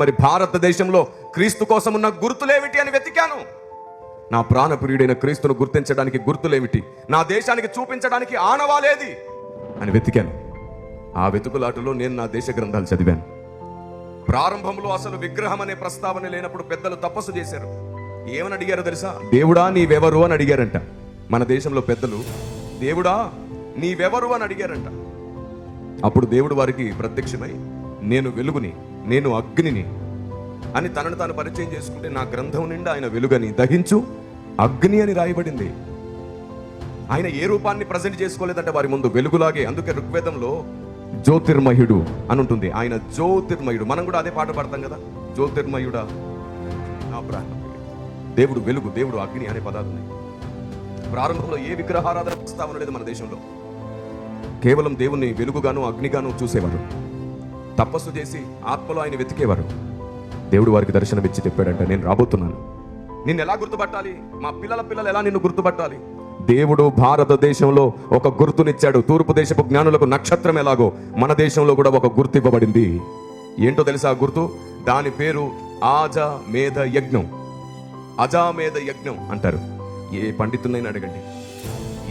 మరి భారతదేశంలో క్రీస్తు కోసం ఉన్న గుర్తులేమిటి అని వెతికాను. నా ప్రాణప్రియుడైన క్రీస్తును గుర్తించడానికి గుర్తులేమిటి? నా దేశానికి చూపించడానికి ఆనవాలేది అని వెతికాను. ఆ వెతుకులాటలో నేను నా దేశ గ్రంథాలు చదివాను. ప్రారంభంలో అసలు విగ్రహం అనే ప్రస్తావన లేనప్పుడు పెద్దలు తపస్సు చేశారు. ఏమని అడిగారో తెలుసా? దేవుడా నీవెవరు అని అడిగారంట. మన దేశంలో పెద్దలు దేవుడా నీవెవరు అని అడిగారంట. అప్పుడు దేవుడు వారికి ప్రత్యక్షమై నేను వెలుగుని నేను అగ్నిని అని తనను తాను పరిచయం చేసుకుంటే నా గ్రంథం నిండా ఆయన వెలుగని దహించు అగ్ని అని రాయబడింది. ఆయన ఏ రూపాన్ని ప్రజెంట్ చేసుకోలేదంటే వారి ముందు వెలుగులాగే అందుకే ఋగ్వేదంలో జ్యోతిర్మయుడు అని ఉంటుంది. ఆయన జ్యోతిర్మయుడు. మనం కూడా అదే పాట పాడతాం కదా? జ్యోతిర్మయుడా? నా దేవుడు వెలుగు దేవుడు అగ్ని అనే పదాలు ఉన్నాయి. ప్రారంభంలో ఏ విగ్రహారాధన ప్రస్తావన లేదు మన దేశంలో. కేవలం దేవుణ్ణి వెలుగుగాను అగ్నిగాను చూసేవారు. తపస్సు చేసి ఆత్మలో ఆయన వెతికేవారు. దేవుడు వారికి దర్శనం ఇచ్చి చెప్పాడంట నేను రాబోతున్నాను. నిన్ను ఎలా గుర్తుపట్టాలి? మా పిల్లల పిల్లలు ఎలా నిన్ను గుర్తుపట్టాలి? దేవుడు భారతదేశంలో ఒక గుర్తునిచ్చాడు. తూర్పు దేశపు జ్ఞానులకు నక్షత్రం ఎలాగో మన దేశంలో కూడా ఒక గుర్తు ఇవ్వబడింది ఏంటో తెలుసా ఆ గుర్తు? దాని పేరు ఆజ మేధ యజ్ఞం అజామేధ యజ్ఞం అంటారు. ఏ పండితున్నైనా అడగండి.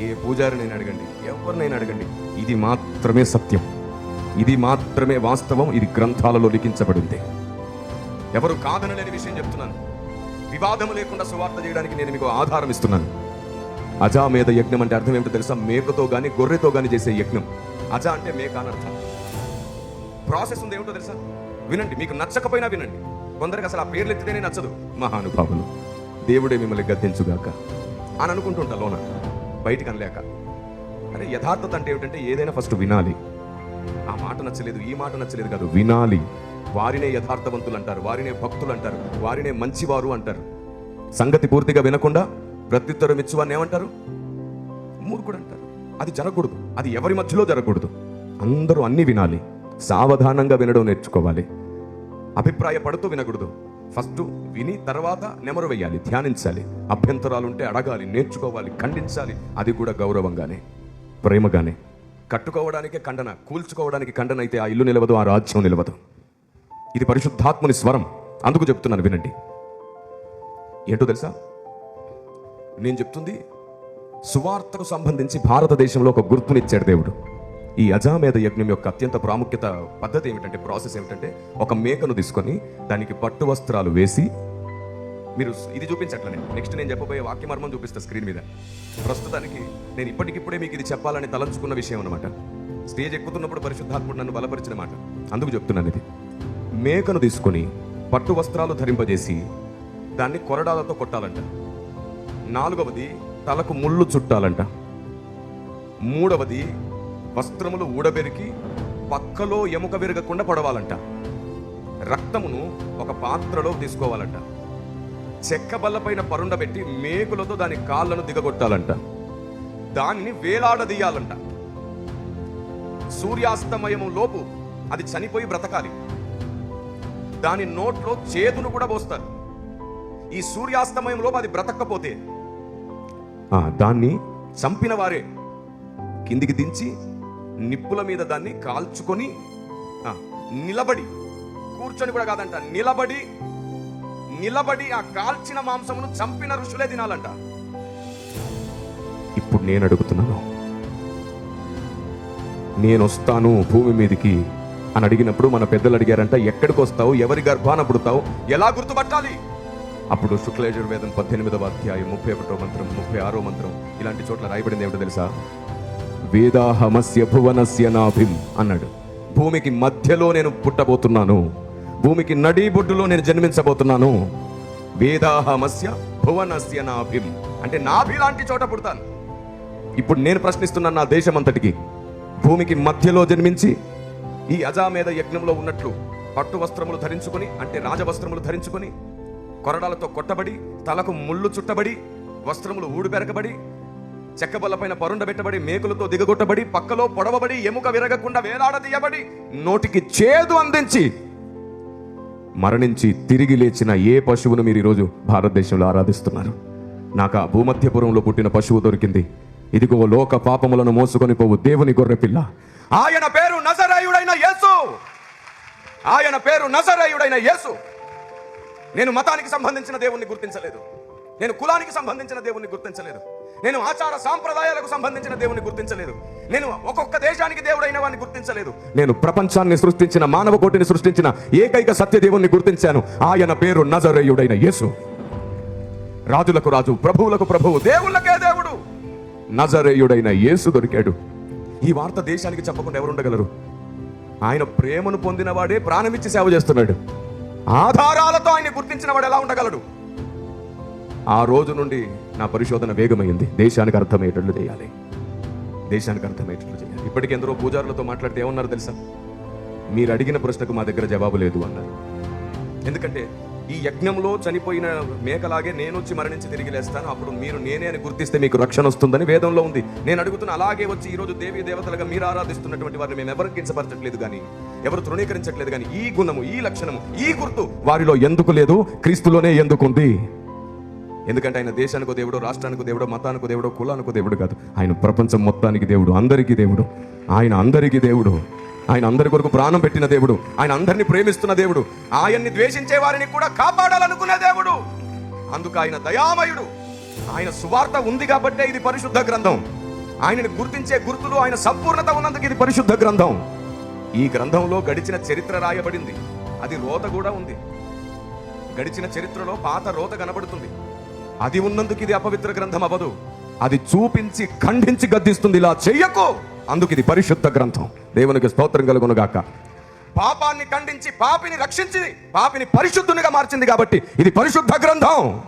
ఏ పూజారినైనా అడగండి. ఎవరినైనా అడగండి. ఇది మాత్రమే సత్యం. ఇది మాత్రమే వాస్తవం ఇది గ్రంథాలలో లిఖించబడింది. ఎవరు కాదనలేని విషయం చెప్తున్నాను. వివాదం లేకుండా సువార్త చేయడానికి నేను మీకు ఆధారం ఇస్తున్నాను. అజామేధ యజ్ఞం అంటే అర్థం ఏమిటో తెలుసా? మేకతో కానీ గొర్రెతో కానీ చేసే యజ్ఞం. అజా అంటే మేక అని అర్థం. ప్రాసెస్ ఉంది ఏమిటో తెలుసా? వినండి మీకు నచ్చకపోయినా వినండి. కొందరికి అసలు ఆ పేర్లు ఎత్తితేనే నచ్చదు. మహానుభావులు దేవుడే మిమ్మల్ని గద్దించుగాక. అని అనుకుంటుంటా లోన. బయటికి అనలేక. అరే యథార్థత అంటే ఏమిటంటే ఏదైనా ఫస్ట్ వినాలి. మాట నచ్చలేదు ఈ మాట నచ్చలేదు కాదు. వినాలి. వారినే యథార్థవంతులు అంటారు వారినే భక్తులు అంటారు వారినే మంచివారు అంటారు. సంగతి పూర్తిగా వినకుండా ప్రత్యుత్తరం ఇచ్చువాన్ని ఏమంటారు? మూర్ఖుడు అంటారు అది జరగకూడదు. అది ఎవరి మధ్యలో జరగకూడదు. అందరూ అన్ని వినాలి. సావధానంగా వినడం నేర్చుకోవాలి. అభిప్రాయపడుతూ వినకూడదు. ఫస్ట్ విని తర్వాత నెమరు వేయాలి ధ్యానించాలి. అభ్యంతరాలు ఉంటే అడగాలి నేర్చుకోవాలి ఖండించాలి. అది కూడా గౌరవంగానే ప్రేమగానే. కట్టుకోవడానికి ఖండన కూల్చుకోవడానికి ఖండన అయితే ఆ ఇల్లు నిలవదు ఆ రాజ్యం నిలవదు. ఇది పరిశుద్ధాత్ముని స్వరం. అందుకు చెప్తున్నాను వినండి. ఏంటో తెలుసా? నేను చెప్తుంది సువార్తకు సంబంధించి భారతదేశంలో ఒక గుర్తునిచ్చాడు దేవుడు. ఈ అజామేధ యజ్ఞం యొక్క అత్యంత ప్రాముఖ్యత పద్ధతి ఏమిటంటే ప్రాసెస్ ఏమిటంటే ఒక మేకను తీసుకొని దానికి పట్టు వస్త్రాలు వేసి మీరు ఇది చూపించట్లనే నెక్స్ట్ నేను చెప్పబోయే వాక్యమర్మం చూపిస్తా స్క్రీన్ మీద. ప్రస్తుతానికి నేను ఇప్పటికిప్పుడే మీకు ఇది చెప్పాలని తలంచుకున్న విషయం అనమాట స్టేజ్ ఎక్కుతున్నప్పుడు పరిశుద్ధాత్ముడు నన్ను బలపరిచిన మాట. అందుకు చెప్తున్నాను ఇది. మేకను తీసుకొని పట్టు వస్త్రాలు ధరింపజేసి దాన్ని కొరడాలతో కొట్టాలంట. నాలుగవది తలకు ముళ్ళు చుట్టాలంట. మూడవది వస్త్రములు ఊడబెరికి పక్కలో ఎముక విరగకుండా పడవాలంట. రక్తమును ఒక పాత్రలో తీసుకోవాలంట. చెక్క బల్లపైన పరుండబెట్టి మేకులతో దాని కాళ్ళను దిగగొట్టాలంట. దానిని వేలాడదీయాలంట. సూర్యాస్తమయము లోపు అది చనిపోయి బ్రతకాలి. దాని నోట్లో చేతును కూడా పోస్తారు. ఈ సూర్యాస్తమయం లోపు అది బ్రతకపోతే ఆ, దాన్ని చంపిన వారే కిందికి దించి నిప్పుల మీద దాన్ని కాల్చుకొని ఆ, నిలబడి కూర్చొని కూడా కాదంట నిలబడి నిలబడి ఆ కాల్చిన మాంసమును చంపిన ఋషులే తినాలంట. ఇప్పుడు నేను అడుగుతున్నాను. నేను వస్తాను భూమి మీదకి అని అడిగినప్పుడు మన పెద్దలు అడిగారంట ఎక్కడికి వస్తావు? ఎవరి గర్భాన పుడతావు? ఎలా గుర్తుపట్టాలి? అప్పుడు శుక్లయజుర్వేదం పద్దెనిమిదవ అధ్యాయం ముప్పై ఒకటో మంత్రం ముప్పై ఆరో మంత్రం ఇలాంటి చోట్ల రాయబడింది ఏమిటో తెలుసా? వేదాహమస్య భువనస్య నాభిం అన్నాడు. భూమికి మధ్యలో నేను పుట్టబోతున్నాను. భూమికి నడిబొడ్డులో నేను జన్మించబోతున్నాను. వేదాహమస్య భువనస్య నాభిం. అంటే నాభి లాంటి చోట పుడతాను. ఇప్పుడు నేను ప్రశ్నిస్తున్నాను నా దేశం అంతటికి భూమికి మధ్యలో జన్మించి ఈ అజామేద యజ్ఞంలో ఉన్నట్లు పట్టు వస్త్రములు ధరించుకొని అంటే రాజవస్త్రములు ధరించుకొని కొరడాలతో కొట్టబడి తలకు ముళ్ళు చుట్టబడి వస్త్రములు ఊడిపెరగబడి చెక్కబల్లపైన పరుండబెట్టబడి మేకులతో దిగగొట్టబడి పక్కలో పొడవబడి ఎముక విరగకుండా వేలాడదీయబడి నోటికి చేదు అందించి మరణించి తిరిగి లేచిన ఏ పశువును మీరు ఈరోజు భారతదేశంలో ఆరాధిస్తున్నారు? నాకు ఆ భూమధ్యపురంలో పుట్టిన పశువు దొరికింది. ఇదిగో లోక పాపములను మోసుకొని పోవు దేవుని గొర్రెపిల్ల. ఆయన పేరు నజరాయుడైన యేసు. ఆయన పేరు నజరాయుడైన యేసు. నేను మతానికి సంబంధించిన దేవుణ్ణి గుర్తించలేదు. నేను కులానికి సంబంధించిన దేవుణ్ణి గుర్తించలేదు. నేను ఆచార సాంప్రదాయాలకు సంబంధించిన దేవుణ్ణి గుర్తించలేదు. నేను ఒక్కొక్క దేశానికి దేవుడైన వాడిని గుర్తించలేదు. నేను ప్రపంచాన్ని సృష్టించిన మానవ కోటిని సృష్టించిన ఏకైక సత్య దేవుణ్ణి గుర్తించాను. ఆయన పేరు నజరేయుడైన యేసు. రాజులకు రాజు ప్రభువులకు ప్రభువు దేవుళ్ళకే దేవుడు. నజరేయుడైన యేసు దొరికాడు. ఈ వార్త దేశానికి చెప్పకుండా ఎవరు ఉండగలరు? ఆయన ప్రేమను పొందినవాడే ప్రాణమిచ్చి సేవ చేస్తున్నాడు. ఆధారాలతో ఆయన గుర్తించిన వాడు ఎలా ఉండగలడు? ఆ రోజు నుండి నా పరిశోధన వేగమైంది. దేశానికి అర్థమయ్యేటట్లు చేయాలి. దేశానికి అర్థమయ్యేటట్లు చేయాలి. ఇప్పటికి ఎందరో పూజారులతో మాట్లాడితే ఏమన్నారు తెలుసా? మీరు అడిగిన ప్రశ్నకు మా దగ్గర జవాబు లేదు అన్నారు. ఎందుకంటే ఈ యజ్ఞంలో చనిపోయిన మేకలాగే నేను వచ్చి మరణించి తిరిగి లేస్తాను. అప్పుడు మీరు నేనే అని గుర్తిస్తే మీకు రక్షణ వస్తుందని వేదంలో ఉంది. నేను అడుగుతున్న అలాగే వచ్చి ఈరోజు దేవి దేవీ దేవతలుగా మీరు ఆరాధిస్తున్నటువంటి వారిని మేము ఎవరు కించపరచట్లేదు కానీ ఎవరు తృణీకరించట్లేదు కానీ ఈ గుణము ఈ లక్షణము ఈ గుర్తు వారిలో ఎందుకు లేదు? క్రీస్తులోనే ఎందుకుంది? ఎందుకంటే ఆయన దేశానికి దేవుడు రాష్ట్రానికి దేవుడు మతానికి దేవుడు కులానికి దేవుడు కాదు. ఆయన ప్రపంచం మొత్తానికి దేవుడు అందరికీ దేవుడు. ఆయన అందరికీ దేవుడు. ఆయన అందరి కొరకు ప్రాణం పెట్టిన దేవుడు. ఆయన అందరిని ప్రేమిస్తున్న దేవుడు. ఆయన్ని ద్వేషించే వారిని కూడా కాపాడాలనుకునే దేవుడు. అందుకు ఆయన దయామయుడు. ఆయన సువార్త ఉంది కాబట్టే ఇది పరిశుద్ధ గ్రంథం. ఆయనని గుర్తించే గుర్తులు ఆయన సంపూర్ణత ఉన్నందుకు ఇది పరిశుద్ధ గ్రంథం. ఈ గ్రంథంలో గడిచిన చరిత్ర రాయబడింది. అది రోత కూడా ఉంది. గడిచిన చరిత్రలో పాత రోత కనబడుతుంది. అది ఉన్నందుకు ఇది అపవిత్ర గ్రంథం అవ్వదు. అది చూపించి ఖండించి గద్దిస్తుంది. ఇలా చెయ్యకు. అందుకు ఇది పరిశుద్ధ గ్రంథం. దేవునికి స్తోత్రం కలుగునుగాక. పాపాన్ని ఖండించి పాపిని రక్షించి పాపిని పరిశుద్ధునిగా మార్చింది కాబట్టి ఇది పరిశుద్ధ గ్రంథం.